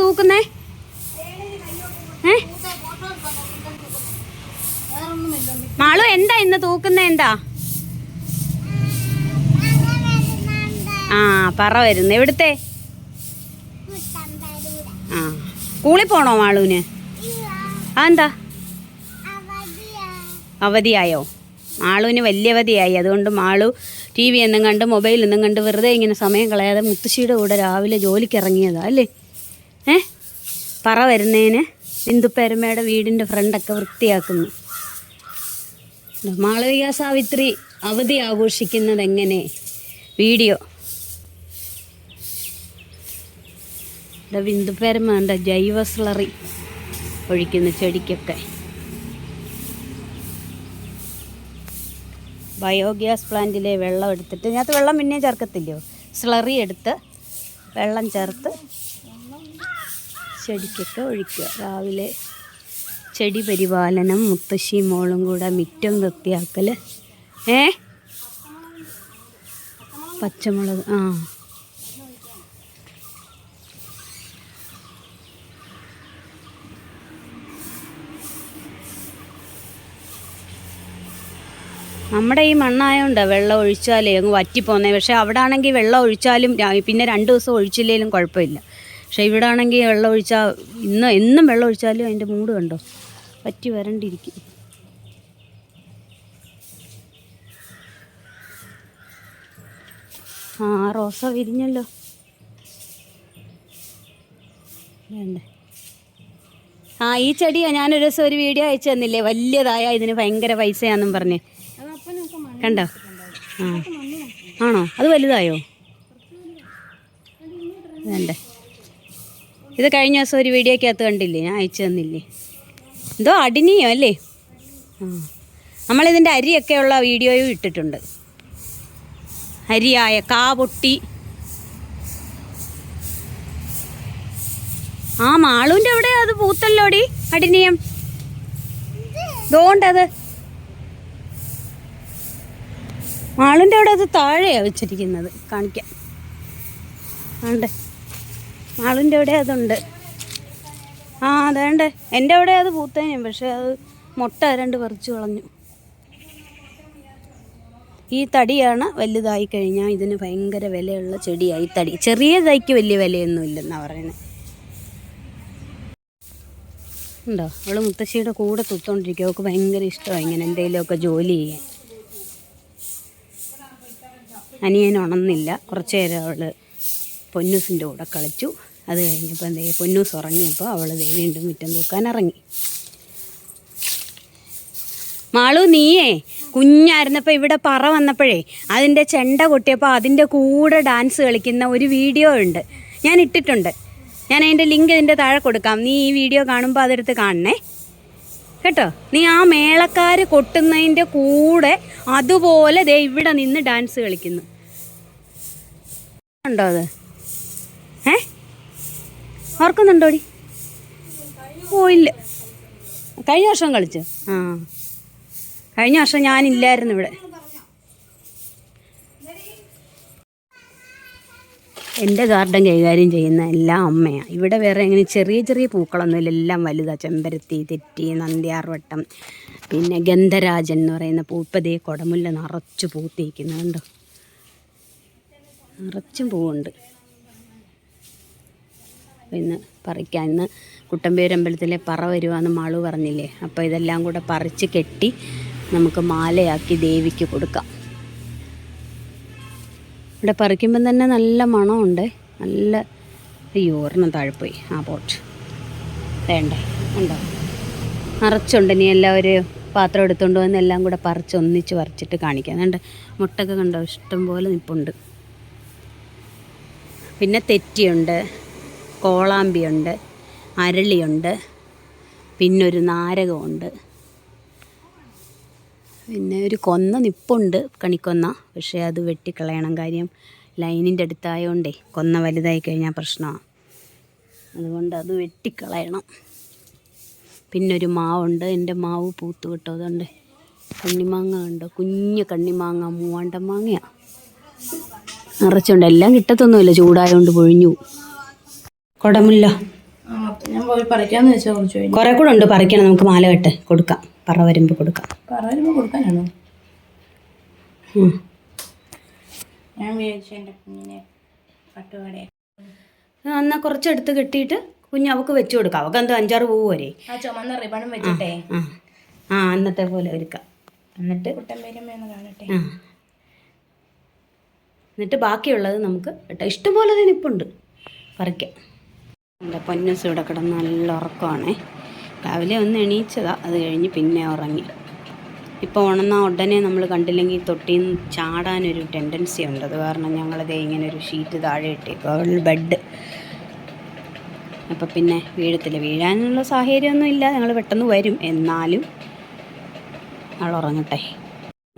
തൂക്കുന്നേ? മാളു എന്താ ഇന്ന് തൂക്കുന്ന എന്താ? ആ പറ വരുന്നു. എവിടുത്തെ? ആ. സ്കൂളിൽ പോണോ മാളുവിന് അതെന്താ? അവധിയായോ? മാളുവിന് വലിയ അവധിയായി. അതുകൊണ്ട് മാളു ടി വി എന്നും കണ്ട് മൊബൈൽ എന്നും കണ്ട് വെറുതെ ഇങ്ങനെ സമയം കളയാതെ മുത്തശ്ശിയുടെ കൂടെ രാവിലെ ജോലിക്ക് ഇറങ്ങിയതാ അല്ലേ? ഏ? പറ വരുന്നതിന് ബിന്ദുപ്പേരമ്മയുടെ വീടിന്റെ ഫ്രണ്ടൊക്കെ വൃത്തിയാക്കുന്നു. മാളവിക സാവിത്രി അവധി ആഘോഷിക്കുന്നത് എങ്ങനെ വീഡിയോ. ഇവിടെ ബിന്ദുപ്പേരമ്മ ഉണ്ട് ജൈവ സ്ലറി ഒഴിക്കുന്നു ചെടിക്കൊക്കെ. ബയോഗ്യാസ് പ്ലാന്റിലെ വെള്ളം എടുത്തിട്ട് ഇതിനകത്ത് വെള്ളം പിന്നെയും ചേർക്കത്തില്ലയോ? സ്ലറി എടുത്ത് വെള്ളം ചേർത്ത് ചെടിക്കൊക്കെ ഒഴിക്കുക. രാവിലെ ചെടി പരിപാലനം മുത്തശ്ശി മോളും കൂടെ മിറ്റം വൃത്തിയാക്കൽ ഏ? പച്ചമുളക് ആ. നമ്മുടെ ഈ മണ്ണായതുകൊണ്ട് വെള്ളം ഒഴിച്ചാലേ അങ്ങ് വറ്റിപ്പോന്നേ. പക്ഷേ അവിടെ ആണെങ്കിൽ വെള്ളം ഒഴിച്ചാലും പിന്നെ രണ്ട് ദിവസം ഒഴിച്ചില്ലെങ്കിലും കുഴപ്പമില്ല. പക്ഷെ ഇവിടെ ആണെങ്കിൽ വെള്ളം ഒഴിച്ചാൽ ഇന്ന് എന്നും വെള്ളം ഒഴിച്ചാലും അതിന്റെ മൂട് കണ്ടോ? പറ്റി വരണ്ടിരിക്കും. ആ റോസ വിരിഞ്ഞല്ലോ. വേണ്ടേ? ആ ഈ ചെടിയാ ഞാനൊരു ദിവസം ഒരു വീഡിയോ അയച്ചു തന്നില്ലേ? വലിയതായ ഇതിന് ഭയങ്കര പൈസയാന്നും പറഞ്ഞ്. കണ്ടോ? ആ. ആണോ? അത് വലുതായോ? വേണ്ടേ? ഇത് കഴിഞ്ഞ ദിവസം ഒരു വീഡിയോക്കകത്ത് കണ്ടില്ലേ? ഞാൻ അയച്ചു തന്നില്ലേ? എന്തോ അടിനിയോ അല്ലേ? ആ. നമ്മളിതിന്റെ അരിയൊക്കെയുള്ള വീഡിയോയും ഇട്ടിട്ടുണ്ട്. അരിയായ കാ പൊട്ടി ആ മാളുവിന്റെ അവിടെ അത് പൂത്തല്ലോടി അടിനിയം. ഇതുകൊണ്ടത് മാളിന്റെ അവിടെ അത് താഴെയാണ് വെച്ചിരിക്കുന്നത്. കാണിക്കാം. ആണ്ട്. മാളിന്റെ അവിടെ അതുണ്ട്. ആ അതേണ്ട. എന്റെ അവിടെ അത് പൂത്തേനും പക്ഷേ അത് മുട്ട രണ്ട് പറിച്ചു കളഞ്ഞു. ഈ തടിയാണ് വലുതായി കഴിഞ്ഞാൽ ഇതിന് ഭയങ്കര വിലയുള്ള ചെടിയായി. തടി ചെറിയ തൈക്ക് വലിയ വിലയൊന്നും ഇല്ലെന്നാണ് പറയുന്നത് ഉണ്ടോ? അവൾ മുത്തശ്ശിയുടെ കൂടെ തുത്തോണ്ടിരിക്കും അവൾക്ക് ഭയങ്കര ഇഷ്ടമാണ് ഇങ്ങനെ എന്തെങ്കിലുമൊക്കെ ജോലി ചെയ്യാൻ. അനിയൻ ഉണന്നില്ല കുറച്ചു നേരം അവൾ പൊന്നൂസിന്റെ കൂടെ കളിച്ചു. അത് കഴിഞ്ഞപ്പോൾ എന്തേ പൊന്നൂസ് ഉറങ്ങിയപ്പോൾ അവൾ ദേ വീണ്ടും മുറ്റം തൂക്കാൻ ഇറങ്ങി. മാളു നീയേ കുഞ്ഞായിരുന്നപ്പോൾ ഇവിടെ പറ വന്നപ്പോഴേ അതിന്റെ ചെണ്ട കൊട്ടിയപ്പോൾ അതിന്റെ കൂടെ ഡാൻസ് കളിക്കുന്ന ഒരു വീഡിയോ ഉണ്ട്. ഞാൻ ഇട്ടിട്ടുണ്ട്. ഞാൻ അതിന്റെ ലിങ്ക് ഇതിന്റെ താഴെ കൊടുക്കാം. നീ ഈ വീഡിയോ കാണുമ്പോൾ അതെടുത്ത് കാണണേ. കേട്ടോ? നീ ആ മേളക്കാർ കൊട്ടുന്നതിന്റെ കൂടെ അതുപോലെ ദേ ഇവിടെ നിന്ന് ഡാൻസ് കളിക്കുന്നു. ഉണ്ടോ അത്? ഓർക്കുന്നുണ്ടോടി ഓ ഇല്ല കഴിഞ്ഞ വർഷം കളിച്ചു. ആ. കഴിഞ്ഞ വർഷം ഞാനില്ലായിരുന്നു ഇവിടെ. എന്റെ ഗാർഡൻ കൈകാര്യം ചെയ്യുന്ന എല്ലാം അമ്മയാണ് ഇവിടെ വേറെ അങ്ങനെ ചെറിയ ചെറിയ പൂക്കളൊന്നുമില്ല എല്ലാം വലുതാണ് ചെമ്പരത്തി തെറ്റി നന്ദ്യാർവട്ടം പിന്നെ ഗന്ധരാജൻ എന്ന് പറയുന്ന പൂപ്പതേ കുടമുല്ല നിറച്ച് പൂത്തിരിക്കുന്നത് കണ്ടോ നിറച്ചും പൂവുണ്ട്. ഇന്ന് പറിക്കാൻ. ഇന്ന് കുട്ടമ്പേരമ്പലത്തിലെ പറ വരുവാന്ന് മാളു പറഞ്ഞില്ലേ? അപ്പോൾ ഇതെല്ലാം കൂടെ പറിച്ച് കെട്ടി നമുക്ക് മാലയാക്കി ദേവിക്ക് കൊടുക്കാം. ഇവിടെ പറിക്കുമ്പം തന്നെ നല്ല മണമുണ്ട്. നല്ല അയ്യോ ഒരെണ്ണം താഴെപ്പോയി. പോയി ആ പോട്ട്. വേണ്ടേ? ഉണ്ടോ? നിറച്ചുണ്ട്. ഇനി എല്ലാവരും പാത്രം എടുത്തുകൊണ്ട് വന്ന് എല്ലാം കൂടെ പറിച്ച് ഒന്നിച്ച് പറിച്ചിട്ട് കാണിക്കാം. അതുകൊണ്ട് മുട്ടൊക്കെ കണ്ടോ? ഇഷ്ടം പോലെ നിപ്പുണ്ട്. പിന്നെ തെറ്റിയുണ്ട്. കോളാമ്പിയുണ്ട് അരളിയുണ്ട് പിന്നൊരു നാരകമുണ്ട് പിന്നെ ഒരു കൊന്ന നിപ്പുണ്ട് കണിക്കൊന്ന. പക്ഷേ അത് വെട്ടിക്കളയണം കാര്യം ലൈനിന്റെ അടുത്തായതുകൊണ്ടേ കൊന്ന വലുതായി കഴിഞ്ഞാൽ പ്രശ്നമാണ്. അതുകൊണ്ട് അത് വെട്ടിക്കളയണം. പിന്നൊരു മാവുണ്ട് എന്റെ മാവ് പൂത്ത് കിട്ടും അതുകൊണ്ട് കണ്ണിമാങ്ങ ഉണ്ട് കുഞ്ഞ് കണ്ണിമാങ്ങ മൂവാണ്ട മാങ്ങയാണ് നിറച്ചുണ്ട്. എല്ലാം കിട്ടത്തൊന്നുമില്ല ചൂടായതുകൊണ്ട് പൊഴിഞ്ഞു. പോകും കുടമുല്ല. ഞാൻ പോയി പറിക്കാന്ന് വെച്ചാൽ കുറച്ച് കഴിഞ്ഞു. കുറെ കൂടെ ഉണ്ട് പറിക്കണം. നമുക്ക് മാല കെട്ട് കൊടുക്കാം. പറ വരുമ്പോൾ കൊടുക്കാം. എന്നാ കൊടുക്കാനാണോ? ഉം. ഞാൻ വിചാരിച്ചു എന്റെ കുഞ്ഞിനെ പട്ടുപാടെ. എന്നാൽ കുറച്ചെടുത്ത് കെട്ടിയിട്ട് കുഞ്ഞ് അവക്ക് വെച്ചു കൊടുക്കാം. അവക്ക് എന്തോ അഞ്ചാറ് പൂവ് വരെ. ആ ചുമന്ന റിബണും വെച്ചിട്ടേ. ആ ആ. അന്നത്തെ പോലെ ഒരുക്കാം. എന്നിട്ട് കുട്ടൻ കാണട്ടെ. ആ. എന്നിട്ട് ബാക്കിയുള്ളത് നമുക്ക് ഇഷ്ടംപോലെ തന്നെ നിപ്പുണ്ട് പറിക്കാം. എന്റെ പൊന്നസ് ഇവിടെ കിടന്ന് നല്ല ഉറക്കമാണേ. രാവിലെ ഒന്ന് എണീച്ചതാ അത് കഴിഞ്ഞ് പിന്നെ ഉറങ്ങി. ഇപ്പോൾ ഉണന്ന ഉടനെ നമ്മൾ കണ്ടില്ലെങ്കിൽ തൊട്ടിയിൽ ചാടാനൊരു ടെൻഡൻസി ഉണ്ട്. അത് കാരണം ഞങ്ങളത് ഇങ്ങനെ ഒരു ഷീറ്റ് താഴെ ഇട്ടി ഇട്ടേക്കും ബെഡ് അപ്പോൾ പിന്നെ വീഴത്തില്ല വീഴാനുള്ള സാഹചര്യമൊന്നും ഇല്ല. ഞങ്ങൾ പെട്ടെന്ന് വരും. എന്നാലും ആൾ ഉറങ്ങട്ടെ.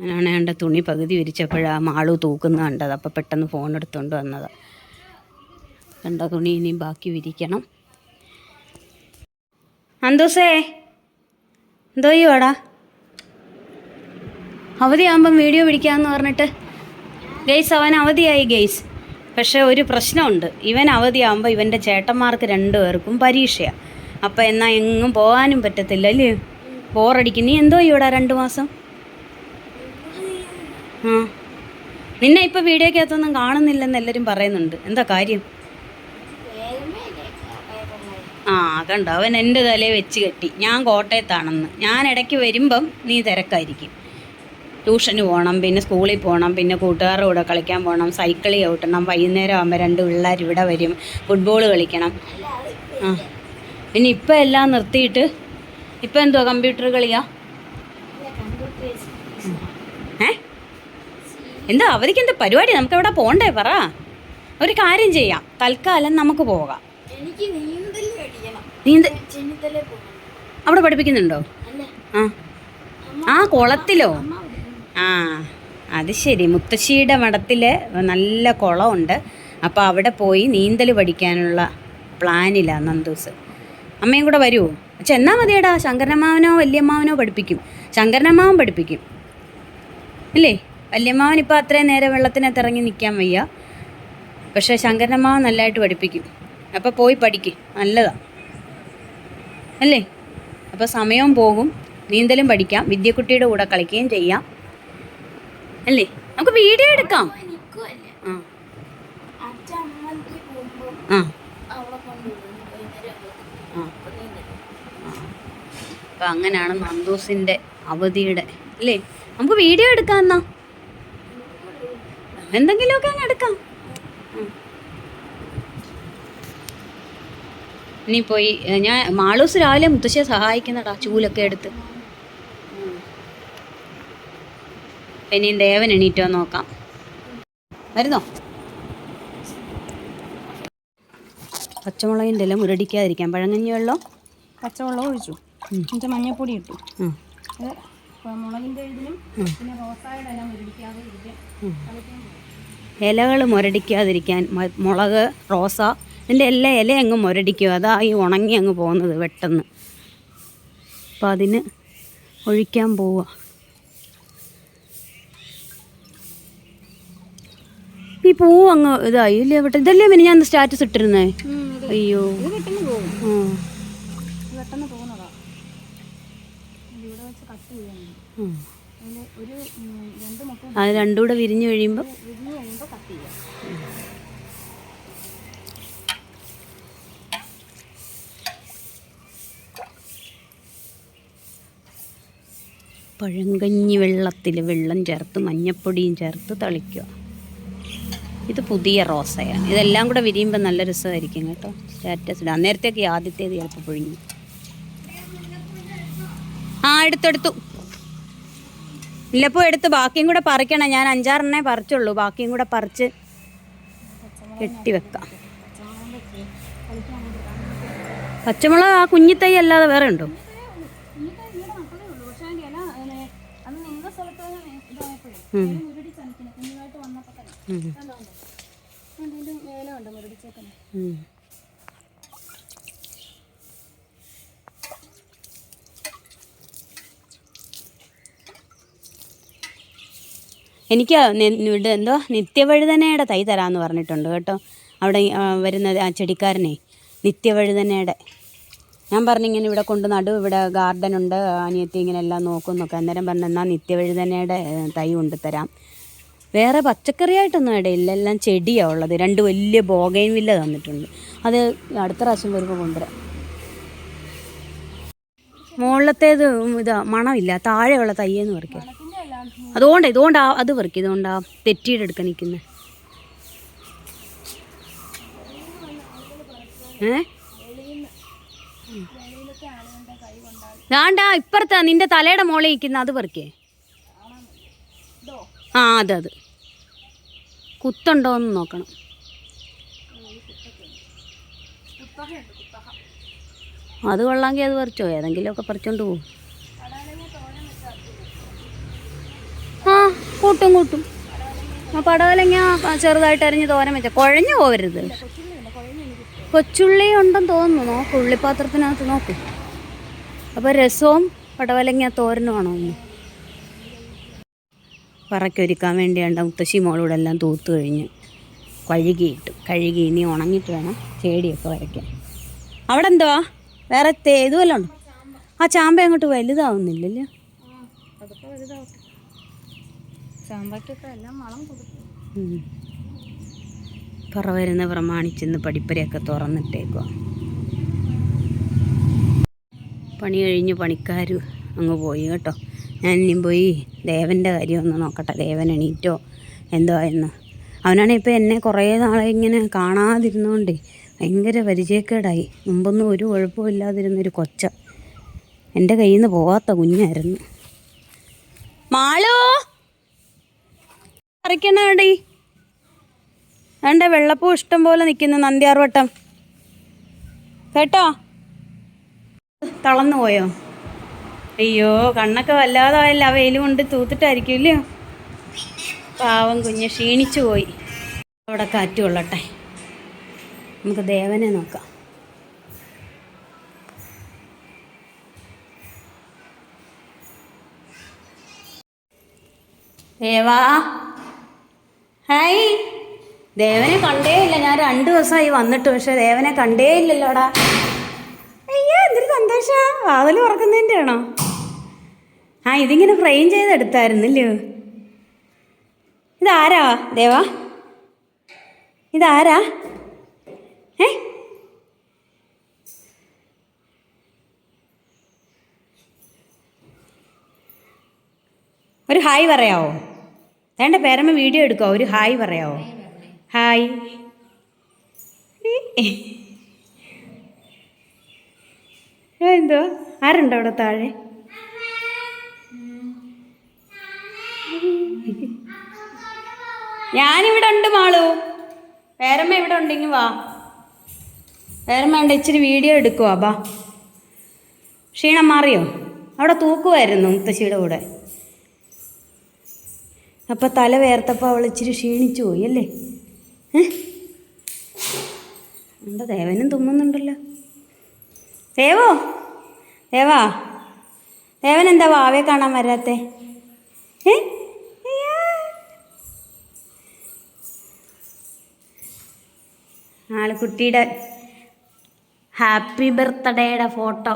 ഞാനാണ് എന്റെ തുണി പകുതി വിരിച്ചപ്പോഴാണ് മാളു തൂക്കുന്ന കണ്ടത്. അപ്പോൾ പെട്ടെന്ന് ഫോൺ എടുത്തുകൊണ്ട് വന്നത്. കണ്ട? തുണി ഇനിയും ബാക്കി വിരിക്കണം. അന്തോസേ എന്തോ ചെയ്യുവാടാ അവധിയാകുമ്പം വീഡിയോ പിടിക്കാമെന്ന് പറഞ്ഞിട്ട്. ഗെയ്സ് അവൻ അവധിയായി ഗെയ്സ് പക്ഷേ ഒരു പ്രശ്നമുണ്ട്. ഇവൻ അവധിയാകുമ്പോൾ ഇവന്റെ ചേട്ടന്മാർക്ക് രണ്ടുപേർക്കും പരീക്ഷയാണ് അപ്പം എന്നാൽ എങ്ങും പോകാനും പറ്റത്തില്ല അല്ലേ? ബോറടിക്കും. നീ എന്തോ ഇവിടെ രണ്ട് മാസം? ആ. നിന്നെ ഇപ്പോൾ വീഡിയോക്കകത്തൊന്നും കാണുന്നില്ലെന്ന് എല്ലാവരും പറയുന്നുണ്ട്. എന്താ കാര്യം? ആ കണ്ടോ? അവൻ എന്റെ തലയെ വെച്ച് കെട്ടി. ഞാൻ കോട്ടയത്താണെന്ന്. ഞാൻ ഇടയ്ക്ക് വരുമ്പം നീ തിരക്കായിരിക്കും. ട്യൂഷന് പോകണം പിന്നെ സ്കൂളിൽ പോകണം പിന്നെ കൂട്ടുകാരുടെ കൂടെ കളിക്കാൻ പോകണം സൈക്കിൾ ചവിട്ടണം വൈകുന്നേരം ആകുമ്പോൾ രണ്ട് പിള്ളേർ ഇവിടെ വരും ഫുട്ബോൾ കളിക്കണം. ആ. പിന്നെ ഇപ്പം എല്ലാം നിർത്തിയിട്ട് ഇപ്പം എന്തുവാ? കമ്പ്യൂട്ടർ കളിയാ? ഏ? എന്താ? അവധിക്ക് എന്താ പരിപാടി? നമുക്ക് എവിടെ പോകണ്ടേ പറ. ഒരു കാര്യം ചെയ്യാം. തൽക്കാലം നമുക്ക് പോകാം. എനിക്ക് നീന്ത അവിടെ പഠിപ്പിക്കുന്നുണ്ടോ? ആ. ആ കുളത്തിലോ? ആ അത് ശരി. മുത്തശ്ശിയുടെ മഠത്തിൽ നല്ല കുളമുണ്ട്. അപ്പോൾ അവിടെ പോയി നീന്തൽ പഠിക്കാനുള്ള പ്ലാനില്ല നന്ദൂസ്. അമ്മയും കൂടെ വരുമോ ചെന്നാൽ മതിയടാ? ശങ്കരനമ്മാവനോ വല്യമ്മാവനോ പഠിപ്പിക്കും. ശങ്കരനമ്മാവൻ പഠിപ്പിക്കും. അല്ലേ? വല്യമ്മാവൻ ഇപ്പോൾ അത്രയും നേരം വെള്ളത്തിനകത്ത് ഇറങ്ങി നിൽക്കാൻ വയ്യ. പക്ഷേ ശങ്കരനമ്മാവൻ നല്ലതായിട്ട് പഠിപ്പിക്കും. അപ്പോൾ പോയി പഠിക്കും. നല്ലതാ. അല്ലേ? അപ്പോൾ സമയവും പോകും. നീന്തലും പഠിക്കാം. വിദ്യക്കുട്ടിയുടെ കൂടെ കളിക്കുകയും ചെയ്യാം. അല്ലേ? നമുക്ക് വീഡിയോ എടുക്കാം. ആ. ആ. അപ്പം അങ്ങനെയാണ് നന്ദൂസിന്റെ അവധിയുടെ. അല്ലേ? നമുക്ക് വീഡിയോ എടുക്കാം എന്നാ. എന്തെങ്കിലുമൊക്കെ അങ്ങ് എടുക്കാം. ഇനി പോയി ഞാൻ മാളൂസ് രാവിലെ മുത്തശ്ശിയെ സഹായിക്കുന്നടാ ചൂലൊക്കെ എടുത്ത്. ഇനിയും ദേവൻ എണീറ്റോ നോക്കാം. വരുന്നോ? പച്ചമുളകിന്റെ എല്ലാം ഉരടിക്കാതിരിക്കാൻ പഴങ്ങഞ്ഞി വെള്ളം? പച്ചവെള്ളം ഒഴിച്ചു. എന്നിട്ട് മഞ്ഞപ്പൊടി ഇട്ടു. മുളകിന്റെ ഇതിനും പിന്നെ റോസായുടെ എല്ലാം ഇലകൾ മുരടിക്കാതിരിക്കാൻ മുളക് റോസ ഇതിന്റെ എല്ലാ ഇല അങ്ങ് മുരടിക്കും. അതാ ഈ ഉണങ്ങി അങ്ങ് പോകുന്നത് പെട്ടെന്ന്. അപ്പം അതിന് ഒഴിക്കാൻ പോവുക. ഈ പൂവ് അങ്ങ് ഇതായി ഇല്ലേ പെട്ടെന്ന് ഇതല്ലേ പിന്നെ ഞാൻ സ്റ്റാറ്റസ് ഇട്ടിരുന്നേ? അയ്യോ. അത് രണ്ടും കൂടെ വിരിഞ്ഞു കഴിയുമ്പോൾ കട്ട് ചെയ്യാം പഴങ്കഞ്ഞി വെള്ളത്തിൽ വെള്ളം ചേർത്ത് മഞ്ഞപ്പൊടിയും ചേർത്ത് തളിക്കുക. ഇത് പുതിയ റോസയാണ്. ഇതെല്ലാം കൂടെ വിരിയുമ്പോൾ നല്ല രസമായിരിക്കും കേട്ടോ. സ്റ്റാറ്റസ് ഇടാം നേരത്തേക്ക് ആദ്യത്തേത് ചിലപ്പോൾ പൊഴിഞ്ഞു ആ എടുത്തെടുത്തു ഇല്ലപ്പോൾ എടുത്ത്. ബാക്കിയും കൂടെ പറിക്കണം. ഞാൻ അഞ്ചാറെണ്ണേ പറിച്ചുള്ളൂ. ബാക്കിയും കൂടെ പറിച്ച് കെട്ടി വെക്കാം. പച്ചമുളക് ആ കുഞ്ഞിത്തൈ അല്ലാതെ വേറെ ഉണ്ടോ പക്ഷേ അതിന്റെ ഇല ഏ, അന്ന് നിന്ന സ്ഥലത്ത് തന്നെ ഇതായപ്പോഴേ ഉം. മുരടിച്ച് നിൽക്കുന്നത് കുഞ്ഞുമായിട്ട് വന്നപ്പോൾ തന്നെ. ഉം. കണ്ടോണ്ട് അതിന്റെ മേലെ ഉണ്ട് മുരടിച്ചേക്കുന്നത് ഉം. എനിക്ക് ഇവിടെ എന്തോ നിത്യവഴുതനയുടെ തൈ തരാമെന്ന് പറഞ്ഞിട്ടുണ്ട് കേട്ടോ. അവിടെ വരുന്ന ആ ചെടിക്കാരനെ. നിത്യവഴുതനയുടെ. ഞാൻ പറഞ്ഞു ഇങ്ങനെ ഇവിടെ കൊണ്ട് നടു ഇവിടെ ഗാർഡൻ ഉണ്ട് അനിയത്തി ഇങ്ങനെ എല്ലാം നോക്കും നോക്കാം അന്നേരം പറഞ്ഞു എന്നാൽ നിത്യവഴുതനയുടെ തൈ തൈ കൊണ്ടുതരാം വേറെ പച്ചക്കറിയായിട്ടൊന്നും ഇടയില്ല എല്ലാം ചെടിയാണ് ഉള്ളത്. രണ്ട് വലിയ ബോഗൈൻ വില്ല തന്നിട്ടുണ്ട്. അത് അടുത്ത പ്രാവശ്യം വരുമ്പോൾ കൊണ്ടുവരാം. മുകളിലത്തേത് ഇതാ മണമില്ല. താഴെയുള്ള തയ്യെന്ന് പറിക്കാം. മണത്തിന്റെ എല്ലാം അതുകൊണ്ട് ഇതുകൊണ്ടാ അത് പറിക്കും. ഇതുകൊണ്ടാ തെറ്റിയുടെ എടുക്കാൻ നിൽക്കുന്നത് ഏ? ദാണ്ടാ ഇപ്പുറത്ത് നിന്റെ തലയുടെ മോളെ ഇരിക്കുന്ന അത് പറിക്കേ ആ അതെ അത്. കുത്തുണ്ടോ എന്ന് നോക്കണം. അത് കൊള്ളാമെങ്കിൽ അത് പറിച്ചോ ഏതെങ്കിലുമൊക്കെ പറിച്ചോണ്ട് കടാലങ്ങ ആ കൂട്ടും കൂട്ടും. ആ പടവലങ്ങ ചെറുതായിട്ട് അരിഞ്ഞ് തോരൻ വെച്ച. കുഴഞ്ഞു പോവരുത്. കൊച്ചുള്ളി ഉണ്ടെന്ന് തോന്നുന്നു. നോക്ക് ഉള്ളിപ്പാത്രത്തിനകത്ത് നോക്ക്. അപ്പോൾ രസവും പടവലങ്ങ തോരനുമാണോ ഒന്ന് പറക്കൊരുക്കാൻ വേണ്ടിയാണ്ട് മുത്തശ്ശി മോളൂടെ എല്ലാം തൂത്ത് കഴിഞ്ഞ് കഴുകിയിട്ട് കഴുകി ഇനി ഉണങ്ങിയിട്ട് വേണം ചെടിയൊക്കെ വരയ്ക്കാൻ. അവിടെ എന്തുവാ വേറെ തേ ഇതുവല്ല ഉണ്ടോ? ആ ചാമ്പ അങ്ങോട്ട് വലുതാവുന്നില്ലല്ലോ. പറ വരുന്ന പ്രമാണിച്ചെന്ന് പഠിപ്പരയൊക്കെ തുറന്നിട്ടേക്കുക പണി കഴിഞ്ഞ് പണിക്കാർ അങ്ങ് പോയി കേട്ടോ. ഞാൻ ഇനിയും പോയി ദേവന്റെ കാര്യം ഒന്ന് നോക്കട്ടെ. ദേവൻ എണീറ്റോ? എന്തോ എന്ന്. അവനാണെ ഇപ്പോൾ എന്നെ കുറേ നാളെ ഇങ്ങനെ കാണാതിരുന്നുകൊണ്ട് ഭയങ്കര പരിചയക്കേടായി. മുമ്പൊന്നും ഒരു കുഴപ്പമില്ലാതിരുന്നൊരു കൊച്ച എന്റെ കയ്യിൽ നിന്ന് പോവാത്ത കുഞ്ഞായിരുന്നു. മാളോ? പറിക്കണേടി വേണ്ട വെള്ളപ്പൂ ഇഷ്ടം പോലെ നിൽക്കുന്നു നന്ദിയാർവട്ടം. കേട്ടോ? തളർന്നു പോയോ? അയ്യോ കണ്ണൊക്കെ വല്ലാതായല്ല. ആ വെയിൽ കൊണ്ട് തൂത്തിട്ടായിരിക്കും പാവം കുഞ്ഞ് ക്ഷീണിച്ചു പോയി. അവിടെ കാറ്റ് കൊള്ളട്ടെ. നമുക്ക് ദേവനെ നോക്കാം. ദേവാ. ഹായ്. ദേവനെ കണ്ടേ ഇല്ല ഞാൻ രണ്ട് ദിവസമായി വന്നിട്ട് പക്ഷെ ദേവനെ കണ്ടേ ഇല്ലല്ലോടാ വാതിൽ ഉറക്കുന്നതിന്റെ ആണോ ആ ഇതിങ്ങനെ ഫ്രെയിം ചെയ്തെടുത്തായിരുന്നല്ലോ? ഇതാരാ? ദേവാ? ഇതാരാ? ഏ? ഒരു ഹായ് പറയാവോ? വേണ്ട പേരമ്മ വീഡിയോ എടുക്കുമോ ഒരു ഹായ് പറയാവോ? ഹായ്. എന്തോ ആരുണ്ടോ അവിടെ താഴെ? ഞാനിവിടെ ഉണ്ട് മാളു. പേരമ്മ ഇവിടെ ഉണ്ടെങ്കിൽ വാ. പേരമ്മ ഉണ്ട് ഇച്ചിരി വീഡിയോ എടുക്കുവാ ബാ ക്ഷീണം മാറിയോ? അവിടെ തൂക്കുമായിരുന്നു മുത്തശ്ശിയുടെ കൂടെ. അപ്പം തല വേർത്തപ്പോൾ അവൾ ഇച്ചിരി ക്ഷീണിച്ചു പോയി അല്ലേ? എന്താ ദേവനും തുമ്മുന്നുണ്ടല്ലോ. ദേവോ? ദേവാ? ദേവൻ എന്താ വാവയെ കാണാൻ വരാത്തെ? ഏ? കുട്ടിയുടെ ഹാപ്പി ബർത്ത്ഡേയുടെ ഫോട്ടോ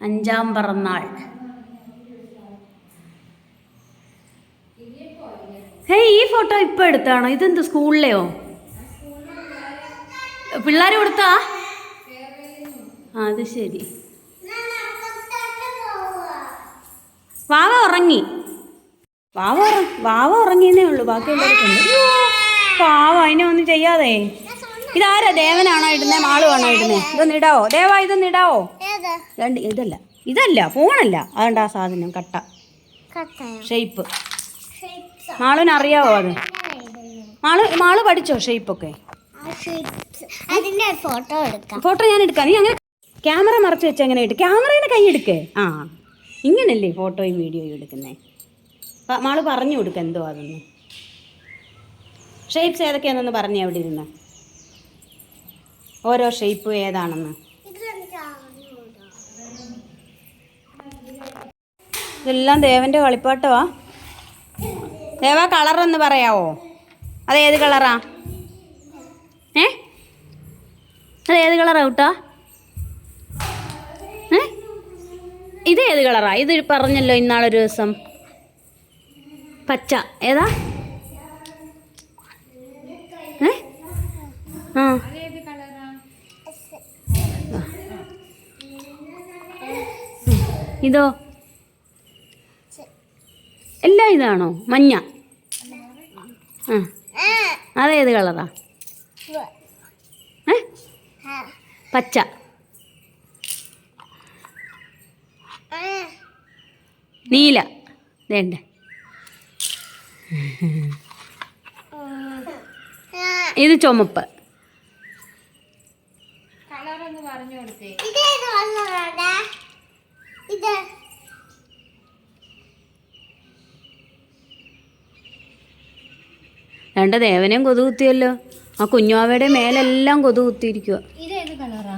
അഞ്ചാം പിറന്നാൾ. ഹേ ഈ ഫോട്ടോ ഇപ്പോൾ എടുത്താണോ? ഇതെന്ത് സ്കൂളിലെയോ? പിള്ളേർ കൊടുത്താ? അത് ശരി. വാവ ഉറങ്ങി. വാവ ഉറങ്ങി വാവ ഉറങ്ങിയെന്നേ ഉള്ളൂ. ബാക്കി പാവ അതിനെ ഒന്നും ചെയ്യാതെ. ഇതാരാ? ദേവനാണോ ഇടുന്നേ? മാളുവാണോ ഇടുന്നേ? ഇതൊന്ന് ഇടാവോ? ദേവ ഇതൊന്ന് ഇടാവോ? രണ്ട് ഇതല്ല. ഇതല്ല ഫോണല്ല. അതുകൊണ്ട് ആ സാധനം കട്ട. ഷേപ്പ് മാളുവിന് അറിയാവോ അത്? മാൾ മാൾ പഠിച്ചോ ഷേപ്പൊക്കെ അതിന്റെ ഫോട്ടോ എടുക്കാം. ഫോട്ടോ ഞാൻ എടുക്കാം. നീ അങ്ങനെ ക്യാമറ മറച്ച് വെച്ച് എങ്ങനെ ഇട്ട്? ക്യാമറയുടെ കൈ എടുക്കേ. ആ. ഇങ്ങനല്ലേ ഫോട്ടോയും വീഡിയോയും എടുക്കുന്നേ? മാൾ പറഞ്ഞു കൊടുക്ക എന്തോ അതൊന്ന് ഷേപ്സ് ഏതൊക്കെയാണെന്ന് പറഞ്ഞു അവിടെ ഇരുന്ന്. ഓരോ ഷേപ്പ് ഏതാണെന്ന്. ഇതെല്ലാം ദേവന്റെ കളിപ്പാട്ടമാ ദേവ കളറൊന്ന് പറയാവോ? അതേത് ഏത് കളറാ ഏ? അതേത് ഏത് കളറാ കൂട്ടാ? ഇത് ഏത് കളറാ? ഇത് പറഞ്ഞല്ലോ ഇന്നാളൊരു ദിവസം. പച്ച. ഏതാ? ഏ? ആ. ഇതോ? എല്ലാം ഇതാണോ? മഞ്ഞ. ആ. അതേത് കളറാ? ഏ? പച്ച. നീല. വേണ്ട. ഇത് ചുമപ്പ്. രണ്ട ദേവനെയും കൊതു കുത്തിയല്ലോ ആ കുഞ്ഞാവയുടെ മേലെല്ലാം കൊതു കുത്തിയിരിക്കുക ഇതേത് കളറാ?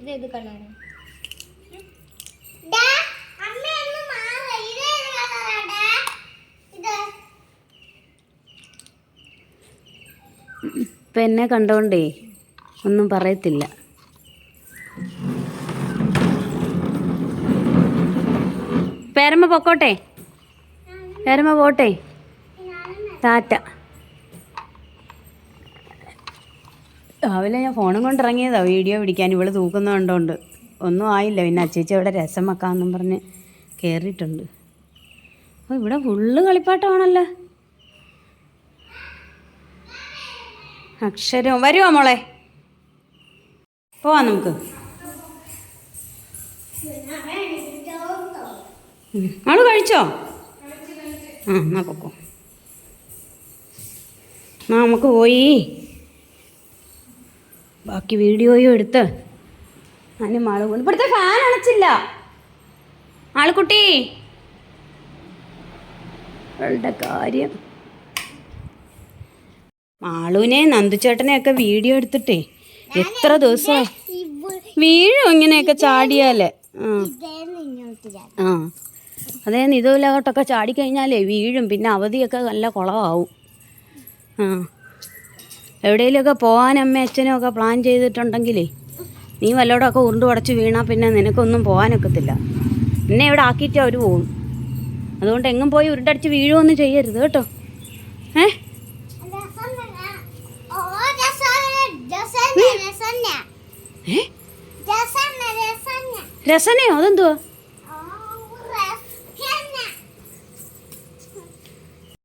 ഇതേത് കളറാ ഡാ അമ്മ ഒന്ന് മാറ് ഇതേത് കളറാടാ ഇത് ഇപ്പം എന്നെ കണ്ടോണ്ടേ ഒന്നും പറയത്തില്ല. പേരമ്മ പൊക്കോട്ടെ? പേരമ്മ പോട്ടെ? ടാറ്റ. രാവിലെ ഞാൻ ഫോണും കൊണ്ട് ഇറങ്ങിയതാ വീഡിയോ പിടിക്കാൻ. ഇവൾ തൂക്കുന്ന കണ്ടോണ്ട്. ഒന്നും ആയില്ല. പിന്നെ അച്ചേച്ചി അവിടെ രസം വെക്കാമെന്നും പറഞ്ഞ് കയറിയിട്ടുണ്ട് അപ്പോൾ ഇവിടെ ഫുള്ള് കളിപ്പാട്ടമാണല്ലോ. അക്ഷരം വരുമോ മോളെ? പോവാം നമുക്ക്. ആൾ കഴിച്ചോ? ആ എന്നാ പൊക്കോ. എന്നാ നമുക്ക് പോയി. ബാക്കി വീഡിയോയും എടുത്ത്. അതിന് ആൾ കൊണ്ട്. ഇവിടുത്തെ ഫാൻ അണച്ചില്ല. ആൾക്കുട്ടി. കാര്യം. മാളുവിനെ നന്ദുചേട്ടനെയൊക്കെ വീഡിയോ എടുത്തിട്ടേ. എത്ര ദിവസം? വീഴും ഇങ്ങനെയൊക്കെ ചാടിയാലേ? ആ. അതെ ഇതുമില്ലാട്ടൊക്കെ ചാടിക്കഴിഞ്ഞാലേ വീഴും പിന്നെ അവധിയൊക്കെ നല്ല കുളമാവും ആ. എവിടെയെങ്കിലുമൊക്കെ പോകാൻ അമ്മ അച്ഛനും ഒക്കെ പ്ലാൻ ചെയ്തിട്ടുണ്ടെങ്കിലേ നീ വല്ലോടൊക്കെ ഉരുണ്ട് പടച്ച് വീണാൽ പിന്നെ നിനക്കൊന്നും പോകാനൊക്കത്തില്ല എന്നെ ഇവിടെ ആക്കിയിട്ട് അവർ പോകും അതുകൊണ്ട് എങ്ങും പോയി ഉരുണ്ടടിച്ച് വീഴുമൊന്നും ചെയ്യരുത് കേട്ടോ. ഏ രസം തന്നെ. ഓ, രസമാണ്, രസന്നെ, രസന്നെ. ഏ രസന്നെ, രസന്നെ. രസനയോ? അതെന്തുവാ?